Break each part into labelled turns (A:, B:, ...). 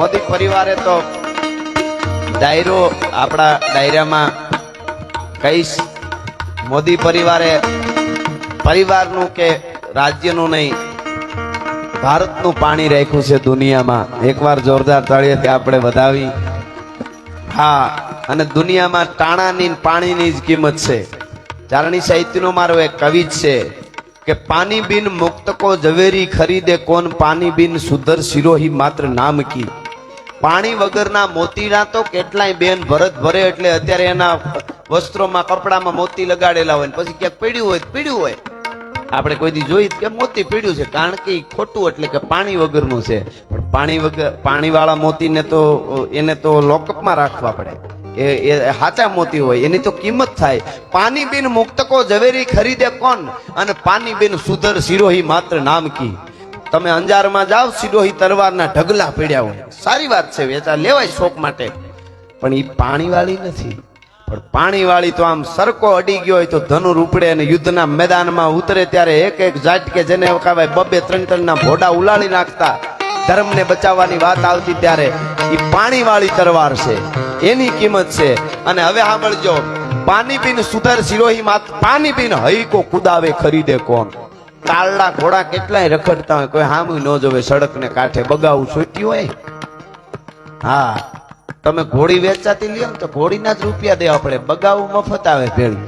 A: મોદી પરિવારે તો ડાયરો આપણા ડાયરામાં કહીશ. મોદી પરિવારે પરિવારનું કે રાજ્યનું નહીં, ભારતનું પાણી રાખ્યું છે દુનિયામાં. એકવાર જોરદાર તળિયેથી આપણે વધાવી. હા, અને દુનિયામાં ટાણાની પાણીની જ કિંમત છે. ચારણી સાહિત્યનો મારો એક કવિ છે કે પાણી બિન મુક્ત કો ઝવેરી ખરીદે કોણ? પાણી બિન સુધર સિરોહી માત્ર નામ કી. પાણી વગરના મોતીના તો કેટલાય બેન ભરત ભરે એટલે અત્યારે એના વસ્ત્રોમાં, કપડામાં મોતી લગાડેલા હોય પછી ક્યાંક પીડ્યું હોય પીડ્યું હોય. આપણે કોઈ દી જોઈ કે મોતી પીડ્યું છે, કારણ કે ખોટું એટલે કે પાણી વગરનું છે. પણ પાણી વગર, પાણીવાળા મોતીને તો, એને તો લોકઅપમાં રાખવા પડે. એ એ હાચા મોતી હોય, એની તો કિંમત થાય. પાણી બિન મુક્તકો ઝવેરી ખરીદે કોણ? અને પાણી બિન સુધર સિરોહી માત્ર નામ કી? તમે અંજારમાં જાઓ સિરોહી તરવારના ઢગલા પડ્યા હોય. સારી વાત છે વેચા, લેવાય શોખ માટે. પણ એ પાણીવાળી નથી. પણ પાણીવાળી તો આમ સરકો અડી ગયો હોય તો ધનુર ઉપડે અને યુદ્ધના મેદાનમાં ઉતરે ત્યારે એક એક જાટકે જેને કહેવાય બબે ત્રણ ત્રણના ભોડા ઉલાળી નાખતા, ધર્મને બચાવવાની વાત આવતી ત્યારે એ પાણીવાળી તરવાર છે. એની કિંમત છે. અને હવે સાંભળજો પાણી પીન સુધર સિરોહી માત પાણી પીન હઈકો કુદાવે ખરીદે કોણ? કાળડા ઘોડા કેટલાય રખડતા હોય, કોઈ હામું ન જોવે સડક ને કાંઠે બગાવું છૂટ્યું હોય. હા, તમે ઘોડી વેચાતી લ્યો તો ઘોડીના જ રૂપિયા દેવા પડે બગાવું મફત આવે ભેળું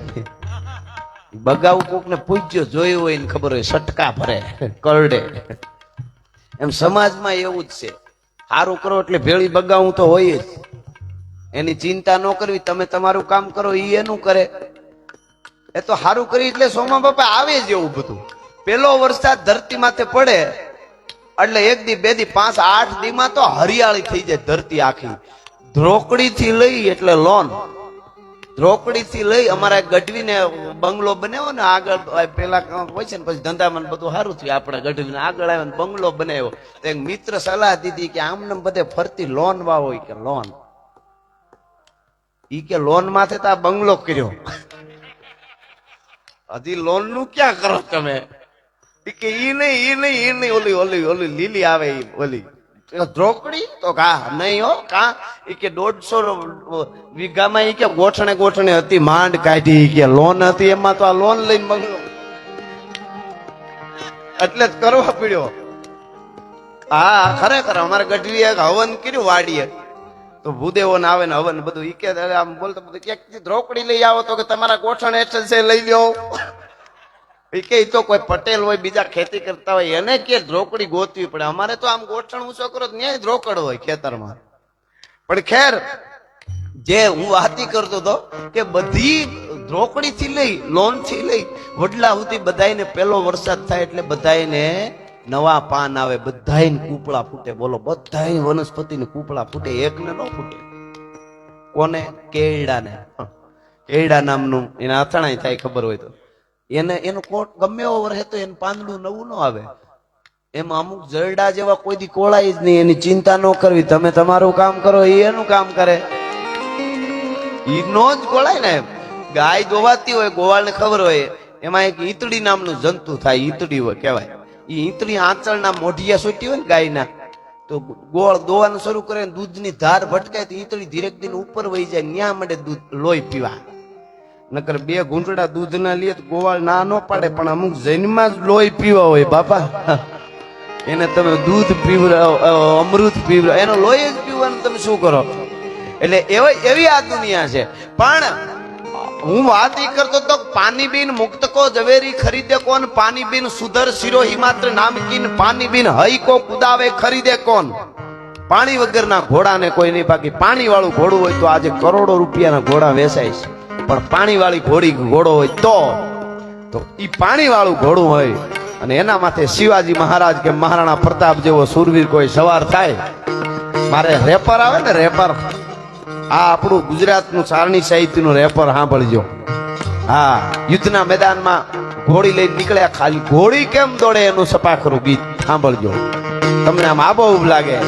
A: બગાવું કોકને પૂજ્યો, જોયું હોય ને ખબર હોય, સટકા ભરે, કરડે. એમ સમાજમાં એવું જ છે. સારું કરો એટલે ભેળી બગાવું તો હોય જ. એની ચિંતા ન કરવી, તમે તમારું કામ કરો એ એનું કરે. એ તો સારું કરી એટલે સોમા બાપા આવે જ એવું બધું. પેલો વરસાદ ધરતી માથે પડે, એટલે એક દી, બે દી, પાંચ, આઠ દી માં તો હરિયાળી થઈ જાય ધરતી આખી. ધ્રોકડી થી લઈ એટલે લોન. ધ્રોકડી થી લઈ અમારા ગઢવીને બંગલો બનાવ્યો ને આગળ પેલા હોય છે ને, પછી ધંધામાં બધું સારું થયું. આપણે ગઢવીને આગળ આવ્યો ને બંગલો બનાવ્યો. એક મિત્ર સલાહ દીધી કે આમને બધે ફરતી લોન વાવો હોય કે લોન. ઈ કે લોન માથે તો આ બંગલો કર્યો. હજી લોનનું ક્યાં કરો તમે? કે ઈ નહીં ઈ નહીં ઈ નહીં, ઓલી ઓલી ઓલી લીલી આવે ઈ, ઓલી. ધ્રોકડી તો કા, નહીં હો, કા? ઈ કે દોઢસો વીઘામાં ઈ કે ગોઠણે ગોઠણે હતી, માંડ કાઢી કે લોન હતી, એમાં તો આ લોન લઈને મંગલો એટલે જ કરવા પડ્યો. હા, ખરેખર અમારે ગઢવીએ એક હવન કર્યું, વાડીએ. તો ભૂદેવો ને આવે ને હવન બધું ઈ કે આમ બોલતો, બધું ક્યાંક ધ્રોકડી લઈ આવો તો કે તમારા ગોઠણ એટલે છે લઈ લ્યો. ઈ કે તો કોઈ પટેલ હોય, બીજા ખેતી કરતા હોય, એને કે દ્રોકડી ગોતવી પડે? અમારે તો આમ ગોઠણ ઊંચો કરો ન્યાય દ્રોકડ હોય ખેતરમાં. પણ ખેર, જે હું વાતી કરતો હતો કે બધી દ્રોકડી થી લઈ લોનથી લઈ, વડલા સુધી બધાયને પેલો વરસાદ થાય એટલે બધાને નવા પાન આવે, બધાયને કૂપળા ફૂટે. બોલો બધાય વનસ્પતિને કૂપળા ફૂટે, એકને ન ફૂટે. કોને? કેળડાને. કેળડા નામનું, એના અથાણાય થાય, ખબર હોય તો. એને, એનો કોટ ગમે એવો વરસે તો એનું પાંદડું નવું ન આવે. એમાં અમુક જરડા જેવા કોઈ દી કોળાય જ નહીં, એની ચિંતા ન કરવી. તમે તમારું કામ કરો, એ એનું કામ કરે. ઈ નો જ કોળાય ને એમ. ગાય દોવાતી હોય, ગોવાળને ખબર હોય, એમાં એક ઈતડી નામનું જંતુ થાય ઈતડી હોય કહેવાય. ઈ ઈતડી આંચળના મોઢિયા સૂટી હોય ને ગાયના, તો ગોળ દોવાનું શરૂ કરે દૂધની ધાર ભટકાય તો ઈતડી ધીરેક દિન ઉપર વહી જાય, ન્યા માટે દૂધ લોહી પીવા. નકર બે ઘૂંટડા દૂધના લે તો ગોવાળ ના ન પાડે, પણ અમુક જૈનમાં જ લોહી પીવા હોય બાપા. એને તમે દૂધ પીવડાવો અમૃત પીવડાવો એનો લોહી જ પીવાનું તમે શું કરો? એટલે એવા એવી આ દુનિયા છે. પણ હું વાત એ કરતો તો પાણી બિન મુક્ત કો ઝવેરી ખરીદે કોણ? પાણી બિન સુધર શિરોહી માત્ર નામકીન પાણી બિન હઈ કો કુદાવે ખરીદે કોણ? પાણી વગરના ઘોડાને કોઈ નહીં બાકી પાણી વાળું ઘોડું હોય તો આજે કરોડો રૂપિયાના ઘોડા વેચાય છે. પણ પાણી વાળી ઘોડી ઘોડો હોય તો? તો ઈ પાણી વાળું ઘોડું હોય અને એના માથે શિવાજી મહારાજ કે મહારાણા પ્રતાપ જેવો સુરવીર કોઈ સવાર થાય, મારે રેપર આવે ને રેપર? આ આપણું ગુજરાતનું સારણી સાહિત્યનું રેપર સાંભળજો. હા, યુદ્ધના મેદાનમાં ઘોડી લઈને નીકળ્યા, ખાલી ઘોડી કેમ દોડે એનું સપાખરું ગીત સાંભળજો. તમને આમ આબોહૂબ લાગે.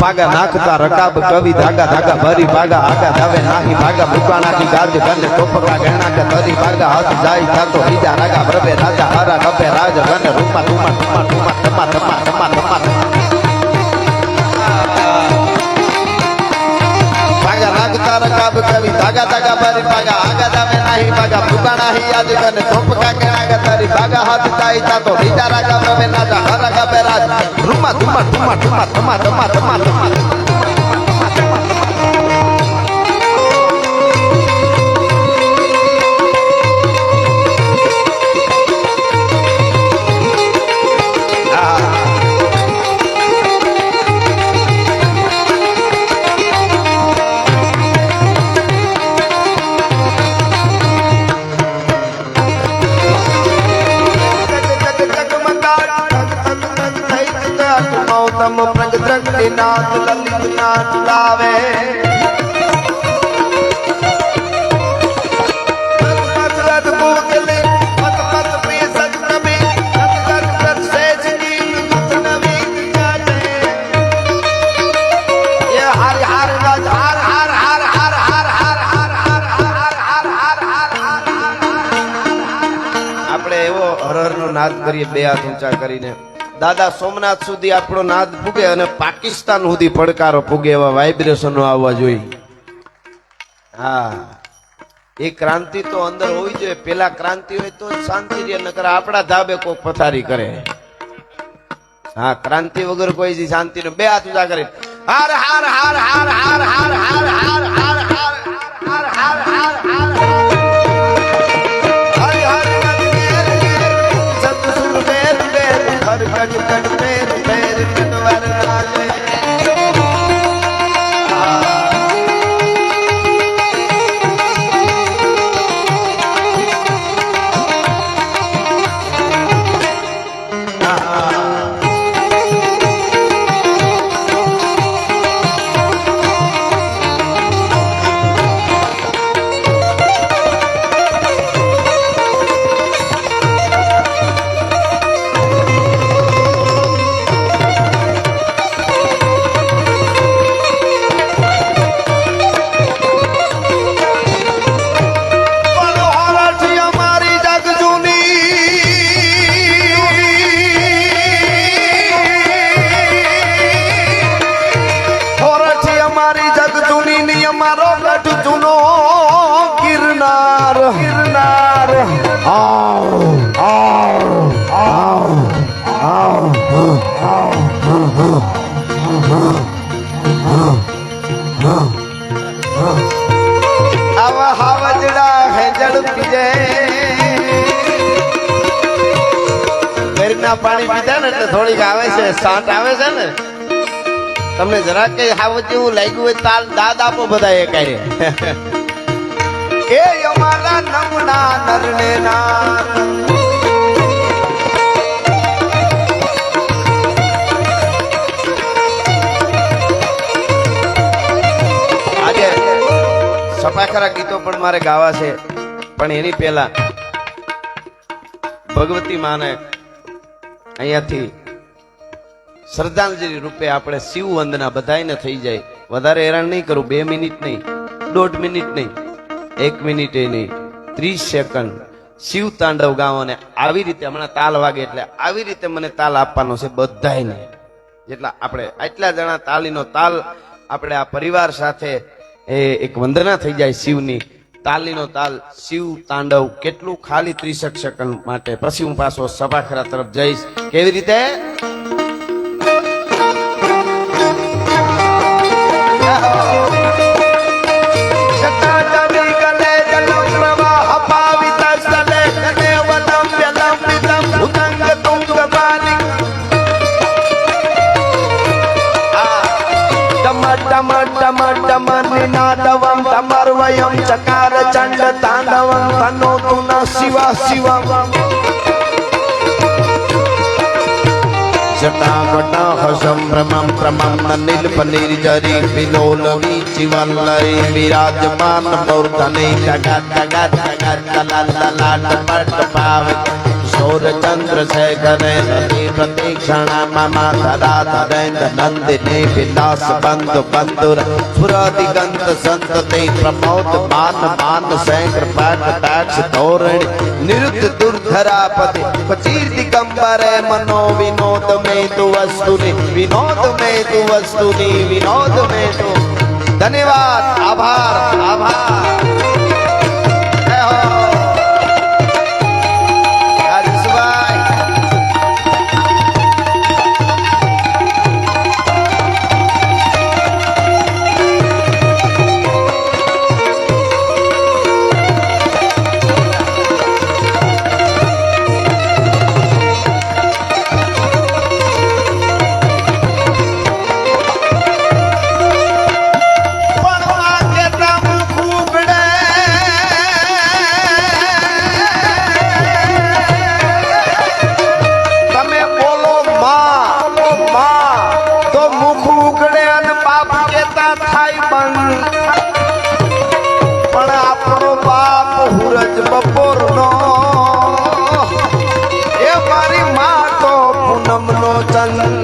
A: ભાગા નાખતા રકાબ કવિ ધાગા ધાગા ભરી ભાગા આગા ધાવે નાહી ભાગા ભૂકાણા કી ગાજ ગંધ ટોપકા ગણા કે તરી ભાગા હાથ જાય થાતો બીજા રાગા પ્રભે રાજા હારા કપે રાજ ગન રૂમા ટુમા ટુમા ટુમા ટમા ટમા ટમા ટમા ભાગા ધાગા ધાગા ભરી ભાગા આગા ધાવે નાહી ભાગા મુકા હી યાદ ગન ટોપકા ગણા ભાગા હાથ જાય થાતો બીજા રાગા પ્રભે રાજા હરા કપે રાજ धुमा धुमा धुमा धुमा धुमा धुमा धुमा धुमा તમ પ્રગદ્રગડી નાથ લલિત આપણે એવો હરહર નો નાદ કરીએ બે હાથ ઊંચા કરીને દાદા સોમનાથ સુધી આપણો નાદ પૂગે અને પાકિસ્તાન સુધી પડકારો પૂગે એવા વાઇબ્રેશનો આવવા જોઈએ. હા. એ ક્રાંતિ તો અંદર હોવી જોઈએ. પેલા ક્રાંતિ હોય તો શાંતિ રહે, નકર આપણા ધાબે કોઈ પથારી કરે. હા, ક્રાંતિ વગર કોઈ શાંતિ નો બે હાથ ઉજા કરી હાર હાર હાર હાર હાર હાર હાર હાર ગરીબના પાણી પીધા ને એટલે થોડીક આવે છે સાંટ આવે છે ને. તમને જરાક કઈ હાવ જેવું લાગ્યું હોય તાલ દાદ આપો બધા એ કઈ. એ અમારા નમના નરને સફાખરા ગીતો પણ મારે ગાવા છે પણ એની પહેલા ભગવતી માને અહીંયાથી શ્રદ્ધાંજલિ રૂપે આપણે શિવ વંદના બધાયને થઈ જાય. વધારે હેરાન નહીં કરું, બે મિનિટ નહીં, દોઢ મિનિટ નહીં, એક મિનિટ નહીં, ત્રીસ સેકન્ડ. શિવ તાંડવ ગાવાને આવી રીતે હમણાં તાલ વાગે એટલે આવી રીતે મને તાલ આપવાનો છે બધાયને. જેટલા આપણે આટલા જણા તાલીનો તાલ આપણે આ પરિવાર સાથે, એ એક વંદના થઈ જાય શિવની. તાલીનો તાલ, શિવ, તાંડવ, કેટલું ખાલી ત્રીસઠ સેકન્ડ માટે પછી હું પાછો સભાખરા તરફ જઈશ. કેવી રીતે? ટમર ટમર ટમર ટમર નિનાદવમ ટમર વયમ ચક levantando una siva siva જટાકટા હસમ ભ્રમમ પ્રમમ નીલ પનીર જરી વિલોલ વિચિવલ્લય વિરાજમાન બૌર્ધને ટગા ટગા ટગા ટલા ટલા ટપટ પાવે સૌર શેખરે નદી પ્રતીક્ષણા મમ ધરા ધરેન્દ્ર નંદિની વિલાસ બંધુ બંધુર સ્ફુરદિગંત સંતતે પ્રમોદ, માન માન શેખર પાઠ ટાક્ષ ધોરણી, નિરુદ્ધ દુર્ધરાપતિ, પચીર દિગંબરે મનો વિનોદ મે તુ વસ્તુની, વિનોદ મે તુ વસ્તુની, વિનોદ મે તુ ધન્યવાદ, આભાર આભાર. બપોરનો. એ મારી માં તો પૂનમનો ચંદ.